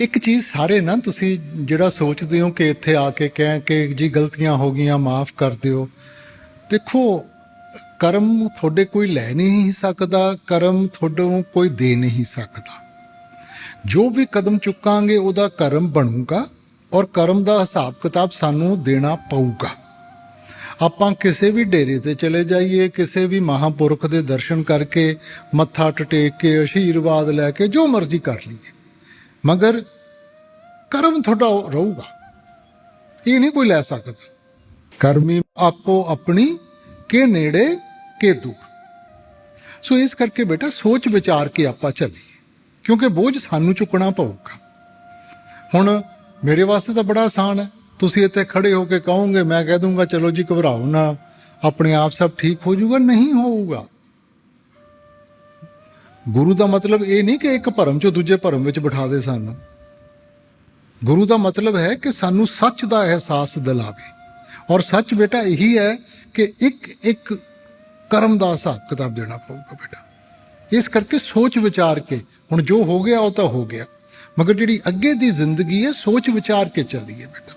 ਇੱਕ ਚੀਜ਼ ਸਾਰੇ ਨਾ ਤੁਸੀਂ ਜਿਹੜਾ ਸੋਚਦੇ ਹੋ ਕਿ ਇੱਥੇ ਆ ਕੇ ਕਹਿ ਕੇ ਜੀ ਗਲਤੀਆਂ ਹੋ ਗਈਆਂ, ਮਾਫ ਕਰ ਦਿਓ। ਦੇਖੋ, ਕਰਮ ਤੁਹਾਡੇ ਕੋਈ ਲੈ ਨਹੀਂ ਸਕਦਾ, ਕਰਮ ਤੁਹਾਡੋਂ ਕੋਈ ਦੇ ਨਹੀਂ ਸਕਦਾ। ਜੋ ਵੀ ਕਦਮ ਚੁੱਕਾਂਗੇ, ਉਹਦਾ ਕਰਮ ਬਣੂਗਾ ਔਰ ਕਰਮ ਦਾ ਹਿਸਾਬ ਕਿਤਾਬ ਸਾਨੂੰ ਦੇਣਾ ਪਊਗਾ। ਆਪਾਂ ਕਿਸੇ ਵੀ ਡੇਰੇ ਤੇ ਚਲੇ ਜਾਈਏ, ਕਿਸੇ ਵੀ ਮਹਾਪੁਰਖ ਦੇ ਦਰਸ਼ਨ ਕਰਕੇ ਮੱਥਾ ਟਟੇਕ ਕੇ ਆਸ਼ੀਰਵਾਦ ਲੈ ਕੇ, ਜੋ ਮਰਜ਼ੀ ਕਰ ਲਈਏ। ਮਗਰ ਕਰਮ ਤੁਹਾਡਾ ਰਹੂਗਾ। ਇਹ ਨਹੀਂ ਕੋਈ ਲੈ ਸਕਦਾ। ਕਰਮੀ ਆਪੋ ਆਪਣੀ ਕੇ ਨੇੜੇ ਕੇ ਦੂਰ। ਸੋ ਇਸ ਕਰਕੇ ਬੇਟਾ ਸੋਚ ਵਿਚਾਰ ਕੇ ਆਪਾਂ ਚੱਲੀਏ, ਕਿਉਂਕਿ ਬੋਝ ਸਾਨੂੰ ਚੁੱਕਣਾ ਪਊਗਾ। ਹੁਣ ਮੇਰੇ ਵਾਸਤੇ ਤਾਂ ਬੜਾ ਆਸਾਨ ਹੈ। ਤੁਸੀਂ ਇੱਥੇ ਖੜੇ ਹੋ ਕੇ ਕਹੋਗੇ, ਮੈਂ ਕਹਿ ਦੂੰਗਾ, ਚਲੋ ਜੀ ਘਬਰਾਓ ਨਾ, ਆਪਣੇ ਆਪ ਸਭ ਠੀਕ ਹੋ ਜਾਊਗਾ, ਨਹੀਂ ਹੋਊਗਾ। ਗੁਰੂ ਦਾ ਮਤਲਬ ਇਹ ਨਹੀਂ ਕਿ ਇੱਕ ਭਰਮ ਚੋਂ ਦੂਜੇ ਭਰਮ ਵਿੱਚ ਬਿਠਾ ਦੇ ਸਾਨੂੰ। ਗੁਰੂ ਦਾ ਮਤਲਬ ਹੈ ਕਿ ਸਾਨੂੰ ਸੱਚ ਦਾ ਅਹਿਸਾਸ ਦਿਲਾਵੇ। ਔਰ ਸੱਚ ਬੇਟਾ ਇਹੀ ਹੈ ਕਿ ਇੱਕ ਇੱਕ ਕਰਮ ਦਾ ਹਿਸਾਬ ਕਿਤਾਬ ਦੇਣਾ ਪਊਗਾ ਬੇਟਾ। ਇਸ ਕਰਕੇ ਸੋਚ ਵਿਚਾਰ ਕੇ, ਹੁਣ ਜੋ ਹੋ ਗਿਆ ਉਹ ਤਾਂ ਹੋ ਗਿਆ। ਮਗਰ ਜਿਹੜੀ ਅੱਗੇ ਦੀ ਜ਼ਿੰਦਗੀ ਹੈ, ਸੋਚ ਵਿਚਾਰ ਕੇ ਚੱਲੀਏ ਬੇਟਾ।